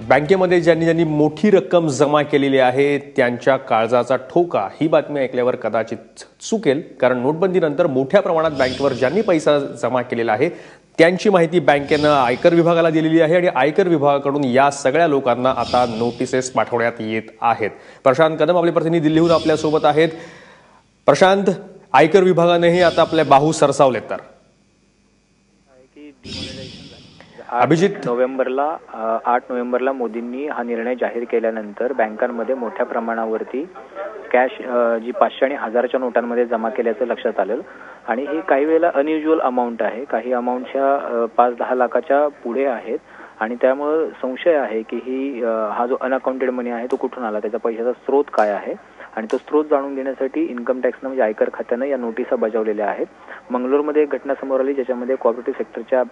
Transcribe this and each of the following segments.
बँकेमध्ये ज्यांनी ज्यांनी मोठी रक्कम जमा केलेली आहे त्यांच्या काळजाचा ठोका ही बातमी ऐकल्यावर कदाचित चुकेल. कारण नोटबंदीनंतर मोठ्या प्रमाणात बँकेवर ज्यांनी पैसा जमा केलेला आहे त्यांची माहिती बँकेनं आयकर विभागाला दिलेली आहे आणि आयकर विभागाकडून या सगळ्या लोकांना आता नोटिसेस पाठवण्यात येत आहेत. प्रशांत कदम आपले प्रतिनिधी दिल्लीहून आपल्यासोबत आहेत. प्रशांत आयकर विभागानेही आता आपले बाहू सरसावलेत तर. अभिजित. नोव्हेंबरला आठ नोव्हेंबरला मोदींनी हा निर्णय जाहीर केल्यानंतर बँकांमध्ये मोठ्या प्रमाणावरती कॅश जी पाचशे आणि हजारच्या नोटांमध्ये जमा केल्याचं लक्षात आलं. आणि ही काही वेळेला अनयुज्युअल अमाऊंट आहे. काही अमाऊंटच्या पाच दहा लाखाच्या पुढे आहेत. आणि त्यामुळं संशय आहे की ही हा जो अनअकाउंटेड मनी आहे तो कुठून आला? त्याचा पैशाचा स्रोत काय आहे? आणि तो स्रोत जाणून घेण्यासाठी इन्कम टॅक्सनं म्हणजे आयकर खात्यानं या नोटिसा बजावलेल्या आहेत. मंगलोरमध्ये एक घटना समोर आली ज्याच्यामध्ये कॉपरेटिव्ह सेक्टरच्या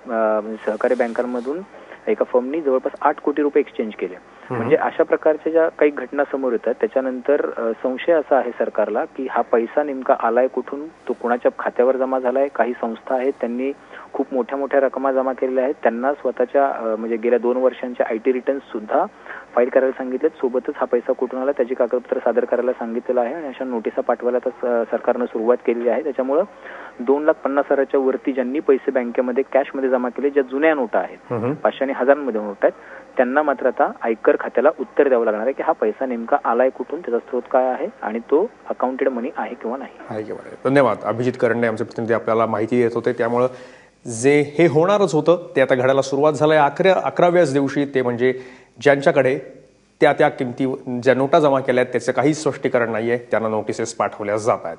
सहकारी बँकांमधून एका फर्मनी जवळपास आठ कोटी रुपये एक्सचेंज केले. म्हणजे अशा प्रकारच्या ज्या काही घटना समोर येतात त्याच्यानंतर संशय असा आहे सरकारला की हा पैसा नेमका आलाय कुठून? तो कुणाच्या खात्यावर जमा झालाय? काही संस्था आहेत त्यांनी खूप मोठ्या मोठ्या रकमा जमा केलेल्या आहेत. त्यांना स्वतःच्या म्हणजे गेल्या दोन वर्षांच्या आय टी रिटर्न्स सुद्धा फाईल करायला सांगितलेत. सोबतच हा पैसा कुठून आला त्याची कागदपत्र सादर करायला सांगितलेलं आहे आणि अशा नोटिसा पाठवायला आता स- सरकारनं सुरुवात केलेली आहे. त्याच्यामुळं दोन लाख पन्नास हजाराच्या वरती ज्यांनी पैसे बँकेमध्ये कॅशमध्ये जमा केले ज्या जुन्या नोटा आहेत पाचशे आणि हजारांमध्ये नोट आहेत त्यांना मात्र आता आयकर खात्याला उत्तर द्यावं लागणार आहे की हा पैसा नेमका आलाय कुठून त्याचा स्रोत काय आहे आणि तो अकाउंटेड मनी आहे किंवा नाही. आहे किंवा नाही. धन्यवाद. अभिजित करंडे आमचे प्रतिनिधी आपल्याला माहिती देत होते. त्यामुळं जे हे होणारच होतं ते आता घडायला सुरुवात झालंय. अकरा अकराव्याच दिवशी ते म्हणजे ज्यांच्याकडे त्या त्या किमती ज्या नोटा जमा केल्या आहेत त्याचं काही स्पष्टीकरण नाहीये त्यांना नोटिसेस पाठवल्या जात आहेत.